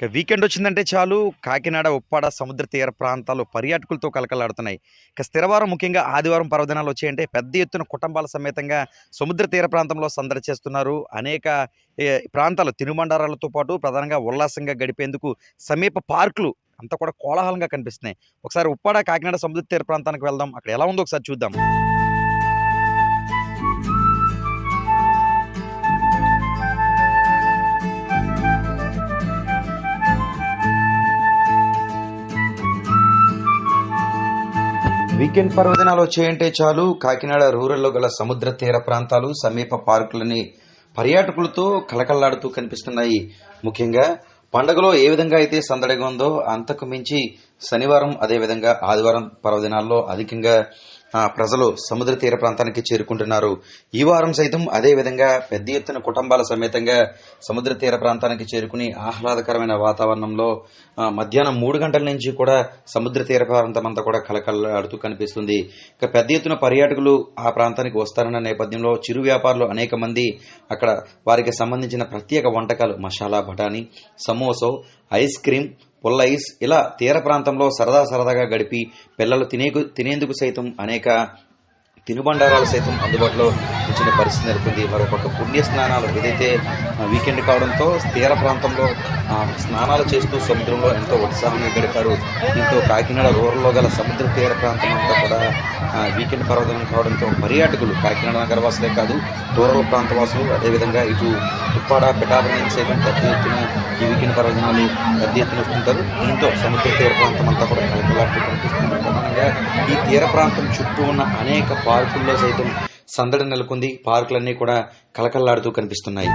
ఇక వీకెండ్ వచ్చిందంటే చాలు. కాకినాడ ఉప్పాడ సముద్ర తీర ప్రాంతాలు పర్యాటకులతో కలకలాడుతున్నాయి. ఇక స్థిరవారం ముఖ్యంగా ఆదివారం పర్వదినాలు వచ్చాయంటే పెద్ద ఎత్తున కుటుంబాల సమేతంగా సముద్ర తీర ప్రాంతంలో సందడి చేస్తున్నారు. అనేక ప్రాంతాలు తినుబండారాలతో పాటు ప్రధానంగా ఉల్లాసంగా గడిపేందుకు సమీప పార్కులు అంతా కూడా కోలాహలంగా కనిపిస్తున్నాయి. ఒకసారి ఉప్పాడ కాకినాడ సముద్ర తీర ప్రాంతానికి వెళ్దాం. అక్కడ ఎలా ఉందో ఒకసారి చూద్దాం. వీకెండ్ పర్వదినాలు వచ్చేయంటే చాలు. కాకినాడ రూరల్లో గల సముద్ర తీర ప్రాంతాలు సమీప పార్కులని పర్యాటకులతో కలకల్లాడుతూ కనిపిస్తున్నాయి. ముఖ్యంగా పండగలో ఏ విధంగా అయితే సందడిగా ఉందో అంతకు మించి శనివారం అదేవిధంగా ఆదివారం పర్వదినాల్లో అధికంగా ప్రజలు సముద్ర తీర ప్రాంతానికి చేరుకుంటున్నారు. ఈ వారం సైతం అదే విధంగా పెద్ద ఎత్తున కుటుంబాల సమేతంగా సముద్ర తీర ప్రాంతానికి చేరుకుని ఆహ్లాదకరమైన వాతావరణంలో మధ్యాహ్నం మూడు గంటల నుంచి కూడా సముద్ర తీర ప్రాంతం అంతా కూడా కలకలాడుతూ కనిపిస్తుంది. ఇక పెద్ద ఎత్తున పర్యాటకులు ఆ ప్రాంతానికి వస్తారన్న నేపథ్యంలో చిరు వ్యాపారులు అనేక మంది అక్కడ వారికి సంబంధించిన ప్రత్యేక వంటకాలు మసాలా బఠానీ సమోసో ఐస్ క్రీమ్ పుల్లైస్ ఇలా తీర ప్రాంతంలో సరదా సరదాగా గడిపి పిల్లలు తినే తినేందుకు సైతం అనేక తినుబండారాలు సైతం అందుబాటులో ఉంచిన పరిస్థితి నెలకొంది. మరొక పుణ్య స్నానాలు ఏదైతే వీకెండ్ కావడంతో తీర ప్రాంతంలో స్నానాలు చేస్తూ సముద్రంలో ఎంతో ఉత్సాహంగా గడిపారు. దీంతో కాకినాడ రూరల్లో గల సముద్ర తీర ప్రాంతం అంతా కూడా వీకెండ్ పర్వదనం కావడంతో పర్యాటకులు కాకినాడ నగరవాసులే కాదు దూర ప్రాంతవాసులు అదేవిధంగా ఇటు ఉప్పాడ పిఠాపురం సైతం పెద్ద ఎత్తున ఈ వీకెండ్ పర్వదనాలు పెద్ద ఎత్తున వస్తుంటారు. దీంతో సముద్ర తీర ప్రాంతం అంతా కూడా కలకలాడుతూ కనిపిస్తుంది ప్రధానంగా ఈ తీర ప్రాంతం చుట్టూ ఉన్న అనేక పార్కుల్లో సైతం సందడి నెలకొంది. పార్కులన్నీ కూడా కలకల్లాడుతూ కనిపిస్తున్నాయి.